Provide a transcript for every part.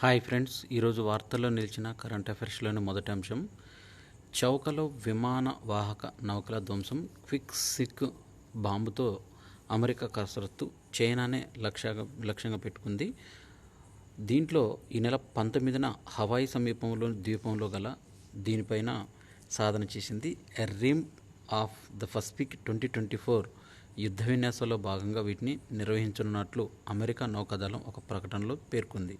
Hi friends ఈరోజు వార్తల్లో నిలిచిన కరెంట్ అఫైర్స్లోని మొదటి అంశం చౌకలో విమాన వాహక నౌకల ధ్వంసం క్విక్ సిక్ బాంబుతో అమెరికా కసరత్తు చైనానే లక్ష్యంగా లక్ష్యంగా పెట్టుకుంది. దీంట్లో ఈ నెల పంతొమ్మిదిన హవాయి సమీపంలో ద్వీపంలో గల దీనిపైన సాధన చేసింది Rim of the Pacific twenty twenty four యుద్ధ విన్యాసంలో భాగంగా వీటిని నిర్వహించనున్నట్లు అమెరికా నౌకాదళం ఒక ప్రకటనలో పేర్కొంది.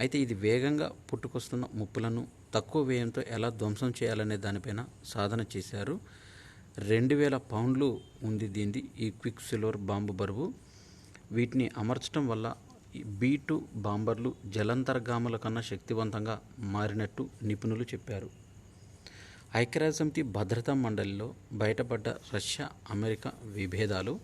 అయితే ఇది వేగంగా పుట్టుకొస్తున్న ముప్పులను తక్కువ వ్యయంతో ఎలా ధ్వంసం చేయాలనే దానిపైన సాధన చేశారు. రెండు వేల పౌండ్లు ఉంది దీనిది ఈ క్విక్ సిల్వర్ బాంబు బరువు. వీటిని అమర్చడం వల్ల బీ టూ బాంబర్లు జలంతర్గాముల కన్నా శక్తివంతంగా మారినట్టు నిపుణులు చెప్పారు. ఐక్యరాజ్యసమితి భద్రతా మండలిలో బయటపడ్డ రష్యా అమెరికా విభేదాలు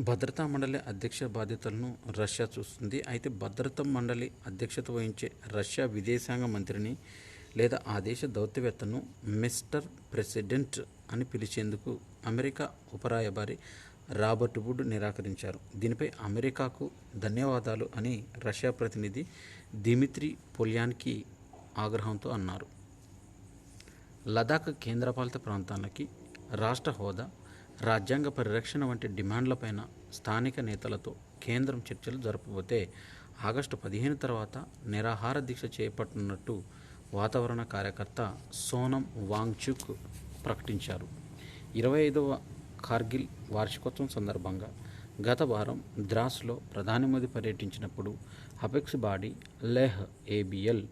భద్రతా మండలి అధ్యక్ష బాధ్యతలను రష్యా చూస్తుంది. అయితే భద్రతా మండలి అధ్యక్షత వహించే రష్యా విదేశాంగ మంత్రిని లేదా ఆ దేశ దౌత్యవేత్తను మిస్టర్ ప్రెసిడెంట్ అని పిలిచేందుకు అమెరికా ఉపరాయబారి రాబర్ట్ వుడ్ నిరాకరించారు. దీనిపై అమెరికాకు ధన్యవాదాలు అని రష్యా ప్రతినిధి దిమిత్రి పొలియాన్కి ఆగ్రహంతో అన్నారు. లదాఖ్ కేంద్రపాలిత ప్రాంతాలకి రాష్ట్ర హోదా రాజ్యాంగ పరిరక్షణ వంటి డిమాండ్లపైన స్థానిక నేతలతో కేంద్రం చర్చలు జరపబోతే ఆగస్టు పదిహేను తర్వాత నిరాహార దీక్ష చేపట్టనున్నట్టు వాతావరణ కార్యకర్త సోనం వాంగ్చుక్ ప్రకటించారు. ఇరవై ఐదవ కార్గిల్ వార్షికోత్సవం సందర్భంగా గత వారం ద్రాస్లో ప్రధాని Modi పర్యటించినప్పుడు apex body Leh ABL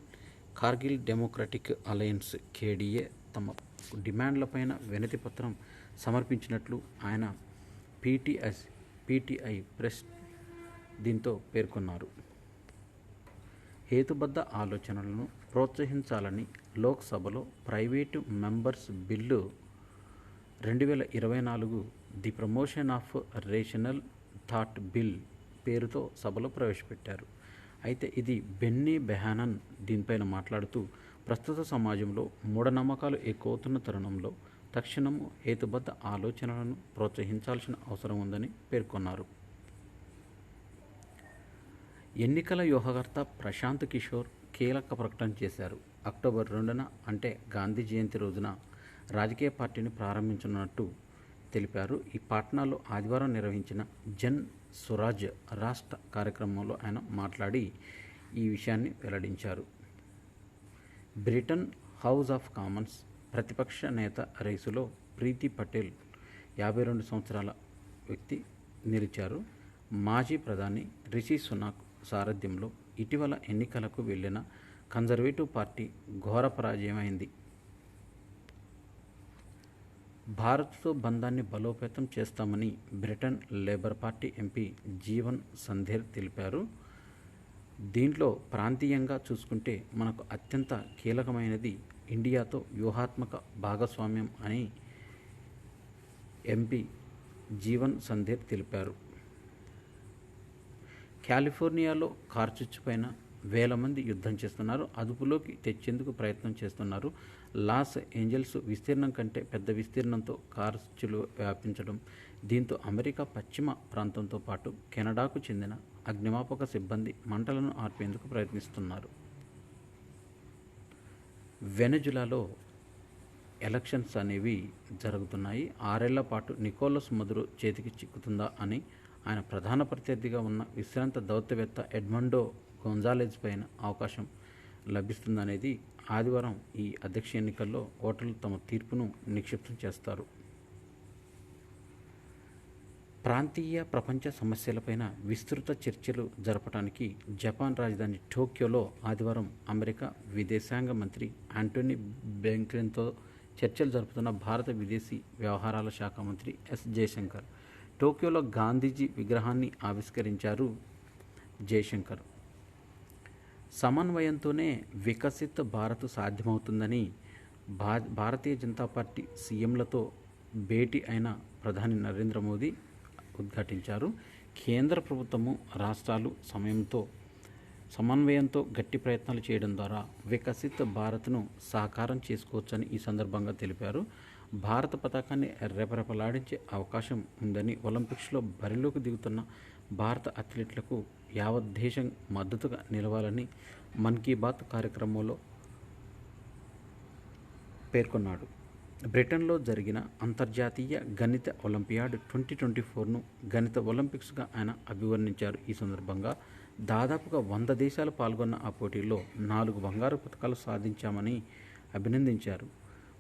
Kargil democratic alliance KDA తమ డిమాండ్లపైన వినతి పత్రం సమర్పించినట్లు ఆయన పీటీఎస్ పీటీఐ ప్రెస్ దీంతో పేర్కొన్నారు. హేతుబద్ధ ఆలోచనలను ప్రోత్సహించాలని లోక్సభలో ప్రైవేటు మెంబర్స్ బిల్లు రెండు వేల ఇరవై నాలుగు the promotion of rational thought bill పేరుతో సభలో ప్రవేశపెట్టారు. అయితే ఇది బెన్నీ బెహానన్ దీనిపైన మాట్లాడుతూ ప్రస్తుత సమాజంలో మూఢనమ్మకాలు ఎక్కువవుతున్న తరుణంలో తక్షణము హేతుబద్ధ ఆలోచనలను ప్రోత్సహించాల్సిన అవసరం ఉందని పేర్కొన్నారు. ఎన్నికల వ్యూహకర్త ప్రశాంత్ కిషోర్ కీలక ప్రకటన చేశారు. అక్టోబర్ రెండున అంటే గాంధీ జయంతి రోజున రాజకీయ పార్టీని ప్రారంభించనున్నట్టు తెలిపారు. ఈ పాట్నాలో ఆదివారం నిర్వహించిన జన్ స్వరాజ్ రాష్ట్ర కార్యక్రమంలో ఆయన మాట్లాడి ఈ విషయాన్ని వెల్లడించారు. బ్రిటన్ హౌస్ ఆఫ్ కామన్స్ ప్రతిపక్ష నేత రేసులో ప్రీతి పటేల్ యాభై రెండు సంవత్సరాల వ్యక్తి నిలిచారు. మాజీ ప్రధాని రిషి సునాక్ సారథ్యంలో ఇటీవల ఎన్నికలకు వెళ్ళిన కన్జర్వేటివ్ పార్టీ ఘోర పరాజయమైంది భారత్తో బంధాన్ని బలోపేతం చేస్తామని Britain Labour Party MP Jeevan Sandher తెలిపారు. దీంట్లో ప్రాంతీయంగా చూసుకుంటే మనకు అత్యంత కీలకమైనది ఇండియాతో వ్యూహాత్మక భాగస్వామ్యం అని ఎంపీ జీవన్ సందేర్ తెలిపారు. కాలిఫోర్నియాలో కార్చిచ్చుపైన వేల మంది యుద్ధం చేస్తున్నారు. అదుపులోకి తెచ్చేందుకు ప్రయత్నం చేస్తున్నారు. లాస్ ఏంజల్స్ విస్తీర్ణం కంటే పెద్ద విస్తీర్ణంతో కార్చులు వ్యాపించడం దీంతో అమెరికా పశ్చిమ ప్రాంతంతో పాటు కెనడాకు చెందిన అగ్నిమాపక సిబ్బంది మంటలను ఆర్పేందుకు ప్రయత్నిస్తున్నారు. వెనజులాలో ఎలక్షన్స్ అనేవి జరుగుతున్నాయి. ఆరేళ్ళ పాటు నికోలస్ మధురు చేతికి చిక్కుతుందా అని ఆయన ప్రధాన ప్రత్యర్థిగా ఉన్న విశ్రాంత దౌత్యవేత్త ఎడ్మండో గొంజాలెజ్ పైన అవకాశం లభిస్తుందనేది ఆదివారం ఈ అధ్యక్ష ఎన్నికల్లో ఓటర్లు తమ తీర్పును నిక్షిప్తం చేస్తారు. ప్రాంతీయ ప్రపంచ సమస్యలపైన విస్తృత చర్చలు జరపడానికి జపాన్ రాజధాని టోక్యోలో ఆదివారం అమెరికా విదేశాంగ మంత్రి ఆంటోనీ బెంక్లెన్తో చర్చలు జరుపుతున్న భారత విదేశీ వ్యవహారాల శాఖ మంత్రి ఎస్ జయశంకర్. టోక్యోలో గాంధీజీ విగ్రహాన్ని ఆవిష్కరించారు జయశంకర్. సమన్వయంతోనే వికసిత భారత్ సాధ్యమవుతుందని భా భారతీయ జనతా పార్టీ సీఎంలతో భేటీ అయిన ప్రధాని నరేంద్ర మోదీ ఉద్ఘాటించారు. కేంద్ర ప్రభుత్వము రాష్ట్రాలు సమయంతో సమన్వయంతో గట్టి ప్రయత్నాలు చేయడం ద్వారా వికసిత భారత్ను సాకారం చేసుకోవచ్చని ఈ సందర్భంగా తెలిపారు. భారత పతాకాన్ని రెపరెపలాడించే అవకాశం ఉందని ఒలింపిక్స్లో బరిలోకి దిగుతున్న భారత అథ్లెట్లకు యావత్ దేశం మద్దతుగా నిలవాలని మన్ కీ బాత్ కార్యక్రమంలో పేర్కొన్నాడు. బ్రిటన్లో జరిగిన అంతర్జాతీయ గణిత ఒలింపియాడ్ ట్వంటీ ట్వంటీ ఫోర్ను గణిత ఒలింపిక్స్గా ఆయన అభివర్ణించారు. ఈ సందర్భంగా దాదాపుగా వంద దేశాలు పాల్గొన్న ఆ పోటీల్లో నాలుగు బంగారు పథకాలు సాధించామని అభినందించారు.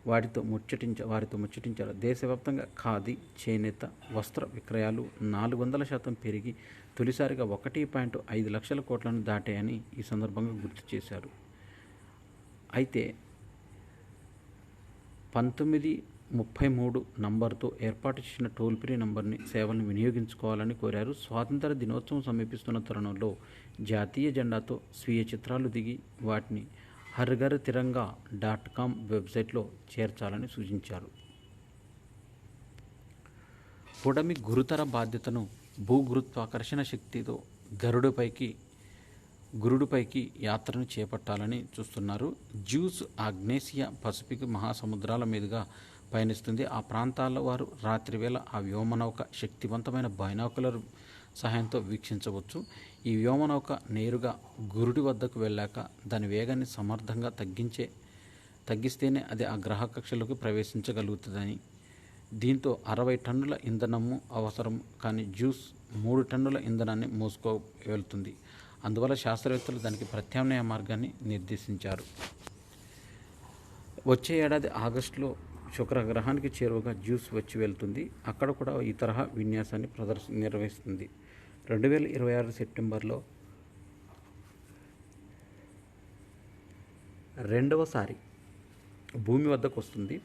వాటితో ముచ్చటించ వారితో ముచ్చటించారు. దేశవ్యాప్తంగా ఖాదీ చేనేత వస్త్ర విక్రయాలు నాలుగు వందల శాతం పెరిగి తొలిసారిగా ఒకటి పాయింట్ ఐదు లక్షల కోట్లను దాటాయని ఈ సందర్భంగా గుర్తు చేశారు. అయితే పంతొమ్మిది ముప్పై మూడు నంబర్తో ఏర్పాటు చేసిన టోల్ ఫ్రీ నంబర్ని సేవలను వినియోగించుకోవాలని కోరారు. స్వాతంత్ర దినోత్సవం సమీపిస్తున్న తరుణంలో జాతీయ జెండాతో స్వీయ చిత్రాలు దిగి వాటిని హర్ఘర్ తిరంగా డాట్ కామ్ వెబ్సైట్లో చేర్చాలని సూచించారు. పుడమి గురుతర బాధ్యతను భూగురుత్వాకర్షణ శక్తితో గరుడుపైకి గురుడుపైకి యాత్రను చేపట్టాలని చూస్తున్నారు. జ్యూస్ ఆగ్నేసియా పసిఫిక్ మహాసముద్రాల మీదుగా పయనిస్తుంది. ఆ ప్రాంతాల వారు రాత్రివేళ ఆ వ్యోమనౌక శక్తివంతమైన బైనాకులర్ సహాయంతో వీక్షించవచ్చు. ఈ వ్యోమనౌక నేరుగా గురుడి వద్దకు వెళ్ళాక దాని వేగాన్ని సమర్థంగా తగ్గించే తగ్గిస్తేనే అది ఆ గ్రహ కక్షలోకి ప్రవేశించగలుగుతుందని. దీంతో అరవై టన్నుల ఇంధనము అవసరం కానీ జ్యూస్ మూడు టన్నుల ఇంధనాన్ని మోసుకో వెళ్తుంది. అందువల్ల శాస్త్రవేత్తలు దానికి ప్రత్యామ్నాయ మార్గాన్ని నిర్దేశించారు. వచ్చే ఏడాది ఆగస్టులో శుక్రగ్రహానికి చేరువగా జ్యూస్ వచ్చి వెళ్తుంది. అక్కడ కూడా ఈ తరహా విన్యాసాన్ని ప్రదర్శ నిర్వహిస్తుంది. రెండు వేల ఇరవై ఆరు సెప్టెంబర్లో రెండవసారి భూమి వద్దకు వస్తుంది.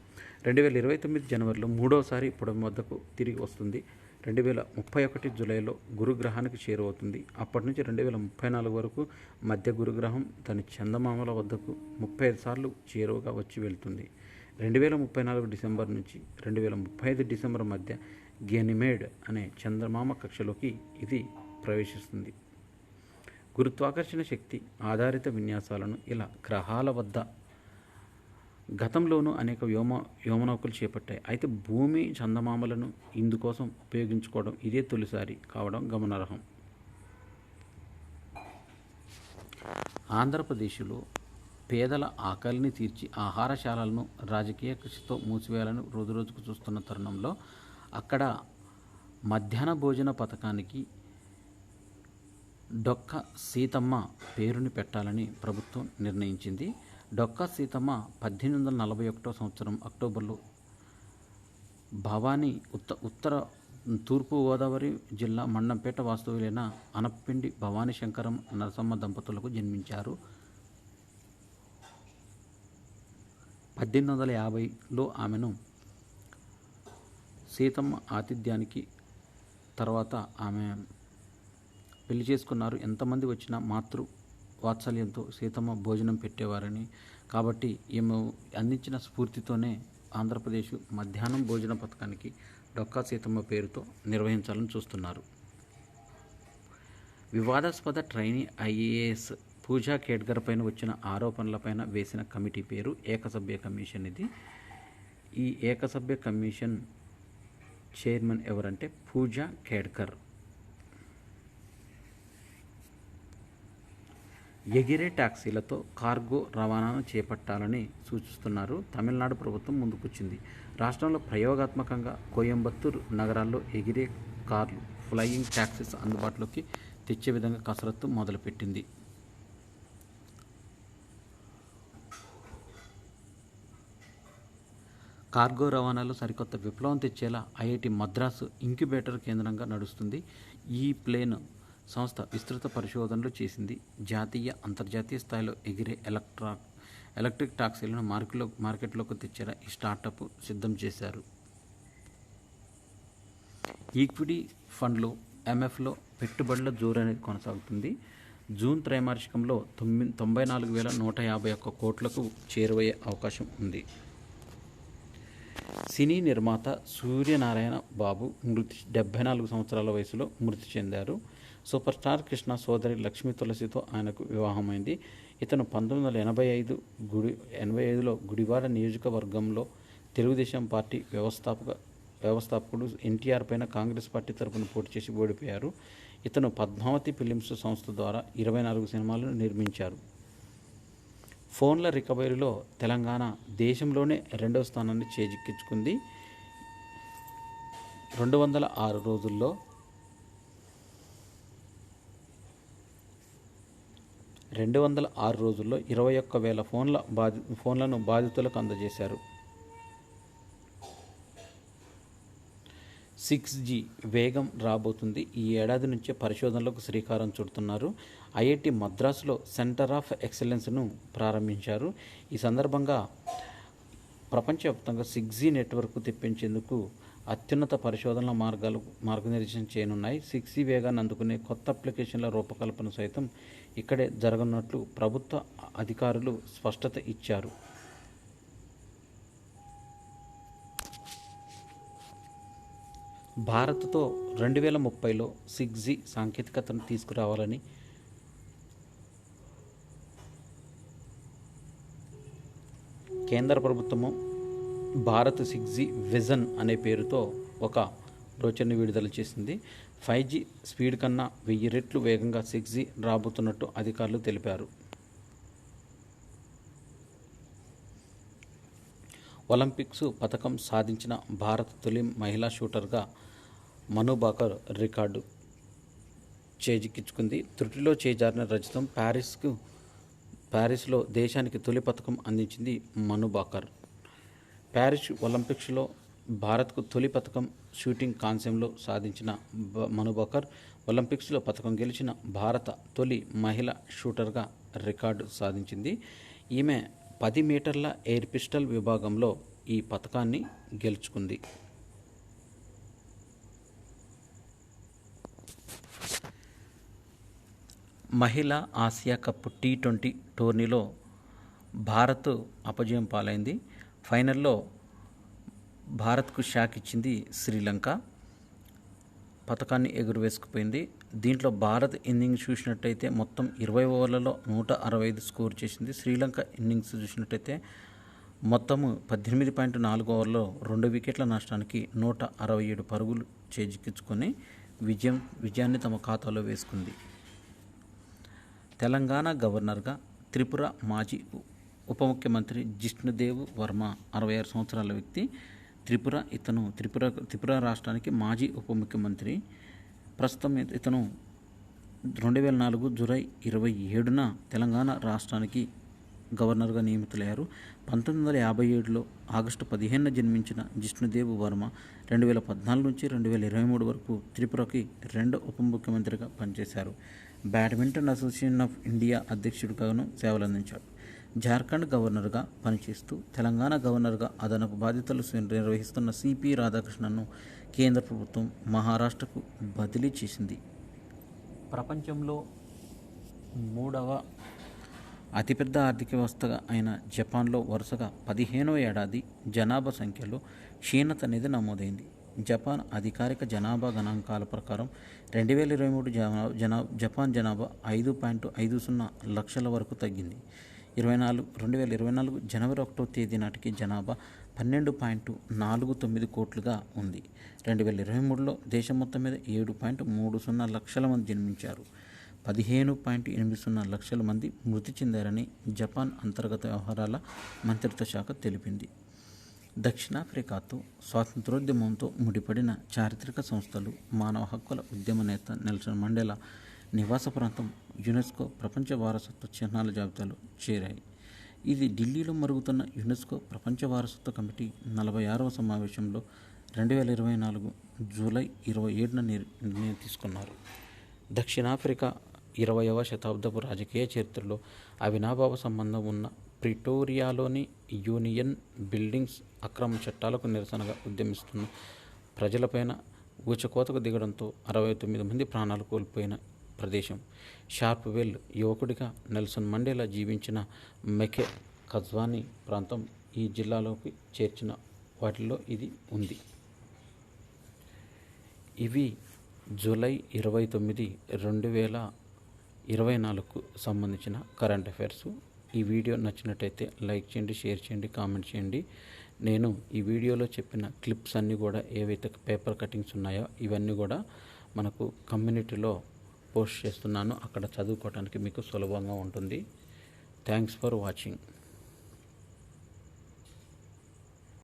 రెండు వేల ఇరవై తొమ్మిది జనవరిలో మూడవసారి పొడమి వద్దకు తిరిగి వస్తుంది. రెండు వేల ముప్పై ఒకటి జూలైలో గురుగ్రహానికి చేరువవుతుంది. అప్పటి నుంచి రెండు వేల ముప్పై నాలుగు వరకు మధ్య గురుగ్రహం తన చందమామల వద్దకు ముప్పై ఐదు సార్లు చేరువగా వచ్చి వెళ్తుంది. రెండు వేల ముప్పై నాలుగు డిసెంబర్ నుంచి రెండు వేల ముప్పై ఐదు డిసెంబర్ మధ్య గెనిమేడ్ అనే చంద్రమామ కక్షలోకి ఇది ప్రవేశిస్తుంది. గురుత్వాకర్షణ శక్తి ఆధారిత విన్యాసాలను ఇలా గ్రహాల వద్ద గతంలోనూ అనేక వ్యోమ వ్యోమనౌకలు చేపట్టాయి. అయితే భూమి చందమామలను ఇందుకోసం ఉపయోగించుకోవడం ఇదే తొలిసారి కావడం గమనార్హం. ఆంధ్రప్రదేశ్లో పేదల ఆకలిని తీర్చి ఆహారశాలలను రాజకీయ కృషితో మూసివేయాలని రోజురోజుకు చూస్తున్న తరుణంలో అక్కడ మధ్యాహ్న భోజన పథకానికి డొక్క సీతమ్మ పేరుని పెట్టాలని ప్రభుత్వం నిర్ణయించింది. డొక్కా సీతమ్మ పద్దెనిమిది వందల నలభై ఒకటో సంవత్సరం అక్టోబర్లో భవానీ ఉత్త ఉత్తర తూర్పు గోదావరి జిల్లా మండంపేట వాస్తువులైన అనప్పిండి భవానీ శంకరం నరసమ్మ దంపతులకు జన్మించారు. పద్దెనిమిది వందల యాభైలో ఆమెను సీతమ్మ ఆతిథ్యానికి తర్వాత ఆమె పెళ్ళి చేసుకున్నారు. ఎంతమంది వచ్చినా మాతృ వాత్సల్యంతో సీతమ్మ భోజనం పెట్టేవారని. కాబట్టి ఈమె అందించిన స్ఫూర్తితోనే ఆంధ్రప్రదేశ్ మధ్యాహ్నం భోజన పథకానికి డొక్కా సీతమ్మ పేరుతో నిర్వహించాలని చూస్తున్నారు. వివాదాస్పద ట్రైనీ ఐఏఎస్ పూజా కేడ్గర్ పైన వచ్చిన ఆరోపణలపైన వేసిన కమిటీ పేరు ఏకసభ్య కమిషన్. ఇది ఈ ఏకసభ్య కమిషన్ చైర్మన్ ఎవరంటే పూజా కేడ్కర్ ఎగిరే ట్యాక్సీలతో కార్గో రవాణాను చేపట్టాలని సూచిస్తున్నారు. తమిళనాడు ప్రభుత్వం ముందుకొచ్చింది. రాష్ట్రంలో ప్రయోగాత్మకంగా కోయంబత్తూరు నగరాల్లో ఎగిరే కార్లు ఫ్లయింగ్ ట్యాక్సీస్ అందుబాటులోకి తెచ్చే విధంగా కసరత్తు మొదలుపెట్టింది. కార్గో రవాణాలో సరికొత్త విప్లవం తెచ్చేలా ఐఐటి మద్రాసు ఇంక్యుబేటర్ కేంద్రంగా నడుస్తుంది. ఈ ప్లేన్ సంస్థ విస్తృత పరిశోధనలు చేసింది. జాతీయ అంతర్జాతీయ స్థాయిలో ఎగిరే ఎలక్ట్రా ఎలక్ట్రిక్ టాక్సీలను మార్కెట్లో మార్కెట్లోకి తెచ్చేలా ఈ స్టార్టప్ సిద్ధం చేశారు. ఈక్విటీ ఫండ్లు ఎంఎఫ్లో పెట్టుబడుల జోరు అనేది కొనసాగుతుంది. జూన్ త్రైమాసికంలో తొమ్మిది తొంభై నాలుగు వేల నూట యాభై ఒక్క కోట్లకు చేరువయ్యే అవకాశం ఉంది. సినీ నిర్మాత సూర్యనారాయణ బాబు మృతి డెబ్బై నాలుగు సంవత్సరాల వయసులో మృతి చెందారు. సూపర్ స్టార్ కృష్ణ సోదరి లక్ష్మీ తులసితో ఆయనకు వివాహమైంది. ఇతను పంతొమ్మిది వందల ఎనభై ఐదు గుడి ఎనభై ఐదులో గుడివాడ నియోజకవర్గంలో తెలుగుదేశం పార్టీ వ్యవస్థాపక వ్యవస్థాపకుడు ఎన్టీఆర్ పైన కాంగ్రెస్ పార్టీ తరపున పోటీ చేసి ఓడిపోయారు. ఇతను పద్మావతి ఫిలిమ్స్ సంస్థ ద్వారా ఇరవై నాలుగు సినిమాలను నిర్మించారు. ఫోన్ల రికవరీలో తెలంగాణ దేశంలోనే రెండవ స్థానాన్ని చేజిక్కించుకుంది. రెండు వందల ఆరు రోజుల్లో రెండు వందల ఆరు రోజుల్లో ఇరవై ఒక్క వేల ఫోన్ల బాధి ఫోన్లను బాధితులకు అందజేశారు. సిక్స్ జీ వేగం రాబోతుంది. ఈ ఏడాది నుంచే పరిశోధనలకు శ్రీకారం చుడుతున్నారు. ఐఐటి మద్రాసులో సెంటర్ ఆఫ్ ఎక్సలెన్స్ను ప్రారంభించారు. ఈ సందర్భంగా ప్రపంచవ్యాప్తంగా సిక్స్ జీ నెట్వర్క్ తెప్పించేందుకు అత్యున్నత పరిశోధనల మార్గాలు మార్గనిర్దేశం చేయనున్నాయి. సిక్స్ జీ వేగాన్ని అందుకునే కొత్త అప్లికేషన్ల రూపకల్పన సైతం ఇక్కడే జరగనున్నట్లు ప్రభుత్వ అధికారులు స్పష్టత ఇచ్చారు. భారత్తో రెండు వేల ముప్పైలో సిక్స్ జీ సాంకేతికతను తీసుకురావాలని కేంద్ర ప్రభుత్వము భారత్ సిక్స్ జీ విజన్ అనే పేరుతో ఒక రోచర్ని విడుదల చేసింది. ఫైవ్ జీ స్పీడ్ కన్నా వెయ్యి రెట్లు వేగంగా సిక్స్ జీ రాబోతున్నట్టు అధికారులు తెలిపారు. ఒలింపిక్స్ పథకం సాధించిన భారత్ తొలి మహిళా షూటర్గా మను బాకర్ రికార్డు చేజిక్కించుకుంది. త్రుటిలో చేజారిన రజతం ప్యారిస్కు ప్యారిస్లో దేశానికి తొలి పథకం అందించింది మను బాకర్. ప్యారిస్ ఒలింపిక్స్లో భారత్కు తొలి పథకం షూటింగ్ కాంస్యంలో సాధించిన మనుబకర్ ఒలింపిక్స్లో పథకం గెలిచిన భారత తొలి మహిళ షూటర్గా రికార్డు సాధించింది. ఈమె పది మీటర్ల ఎయిర్ పిస్టల్ విభాగంలో ఈ పథకాన్ని గెలుచుకుంది. మహిళా ఆసియా కప్ టీ ట్వంటీ టోర్నీలో భారత్ అపజయం పాలైంది. ఫైనల్లో భారత్కు షాక్ ఇచ్చింది శ్రీలంక. పథకాన్ని ఎగురవేసుకుపోయింది. దీంట్లో భారత్ ఇన్నింగ్స్ చూసినట్టయితే మొత్తం ఇరవై ఓవర్లలో నూట అరవై ఐదు స్కోర్ చేసింది. శ్రీలంక ఇన్నింగ్స్ చూసినట్టయితే మొత్తము పద్దెనిమిది పాయింట్ నాలుగు ఓవర్లో రెండు వికెట్ల నష్టానికి నూట అరవై ఏడు పరుగులు చేజిక్కించుకొని విజయం విజయాన్ని తమ ఖాతాలో వేసుకుంది. తెలంగాణ గవర్నర్గా త్రిపుర మాజీ ఉప ముఖ్యమంత్రి జిష్ణుదేవ్ వర్మ అరవై ఆరు సంవత్సరాల వ్యక్తి త్రిపుర ఇతను త్రిపుర త్రిపుర రాష్ట్రానికి మాజీ ఉప ముఖ్యమంత్రి. ప్రస్తుతం ఇతను రెండు వేల నాలుగు జూలై ఇరవై ఏడున తెలంగాణ రాష్ట్రానికి గవర్నర్గా నియమితులయ్యారు. పంతొమ్మిది వందల యాభై ఏడులో ఆగస్టు పదిహేనున జన్మించిన జిష్ణుదేవ్ వర్మ రెండు వేల పద్నాలుగు నుంచి రెండు వేల ఇరవై మూడు వరకు త్రిపురకి రెండో ఉప ముఖ్యమంత్రిగా పనిచేశారు. బ్యాడ్మింటన్ అసోసియేషన్ ఆఫ్ ఇండియా అధ్యక్షుడిగాను సేవలందించాడు జార్ఖండ్ గవర్నర్గా పనిచేస్తూ తెలంగాణ గవర్నర్గా అదనపు బాధ్యతలు నిర్వహిస్తున్న సిపి రాధాకృష్ణన్ను కేంద్ర ప్రభుత్వం మహారాష్ట్రకు బదిలీ చేసింది. ప్రపంచంలో మూడవ అతిపెద్ద ఆర్థిక వ్యవస్థగా అయిన జపాన్లో వరుసగా పదిహేనవ ఏడాది జనాభా సంఖ్యలో క్షీణత అనేది నమోదైంది. జపాన్ అధికారిక జనాభా గణాంకాల ప్రకారం రెండు వేల ఇరవై మూడు జనా జపాన్ జనాభా ఐదు పాయింట్ ఐదు సున్నా లక్షల వరకు తగ్గింది. ఇరవై నాలుగు రెండు వేల ఇరవై నాలుగు జనవరి ఒకటో తేదీ నాటికి జనాభా పన్నెండు పాయింట్ నాలుగు తొమ్మిది కోట్లుగా ఉంది. రెండు వేల ఇరవై మూడులో దేశం మొత్తం మీద ఏడు పాయింట్ మూడు సున్నా లక్షల మంది జన్మించారు. పదిహేను పాయింట్ ఎనిమిది సున్నా లక్షల మంది మృతి చెందారని జపాన్ అంతర్గత వ్యవహారాల మంత్రిత్వ శాఖ తెలిపింది. దక్షిణాఫ్రికాతో స్వాతంత్రోద్యమంతో ముడిపడిన చారిత్రక సంస్థలు మానవ హక్కుల ఉద్యమ నేత నెల్సన్ మండేలా నివాస ప్రాంతం యునెస్కో ప్రపంచ వారసత్వ చిహ్నాల జాబితాలో చేరాయి. ఇది ఢిల్లీలో మరుగుతున్న యునెస్కో ప్రపంచ వారసత్వ కమిటీ నలభై ఆరవ సమావేశంలో రెండు వేల ఇరవై నాలుగు జూలై ఇరవై ఏడున నిర్- నిర్ణయం తీసుకున్నారు. దక్షిణాఫ్రికా ఇరవయవ శతాబ్దపు రాజకీయ చరిత్రలో అవినాభావ సంబంధం ఉన్న ప్రిటోరియాలోని యూనియన్ బిల్డింగ్స్ అక్రమ చట్టాలకు నిరసనగా ఉద్యమిస్తున్న ప్రజలపైన ఊచకోతకు దిగడంతో అరవై తొమ్మిది మంది ప్రాణాలు కోల్పోయిన ప్రదేశం. షార్ప్వెల్ యువకుడిగా నెల్సన్ మండేలా జీవించిన మెకే కజ్వానీ ప్రాంతం ఈ జిల్లాలోకి చేర్చిన వాటిల్లో ఇది ఉంది. ఇవి జూలై ఇరవై తొమ్మిది రెండు వేల ఇరవై నాలుగుకు సంబంధించిన కరెంట్ అఫైర్స్. ఈ వీడియో నచ్చినట్టయితే లైక్ చేయండి షేర్ చేయండి కామెంట్ చేయండి. నేను ఈ వీడియోలో చెప్పిన క్లిప్స్ అన్నీ కూడా ఏవైతే పేపర్ కటింగ్స్ ఉన్నాయో ఇవన్నీ కూడా మనకు కమ్యూనిటీలో పోస్ట్ చేస్తున్నాను. అక్కడ చదువుకోవడానికి మీకు సులభంగా ఉంటుంది. Thanks for watching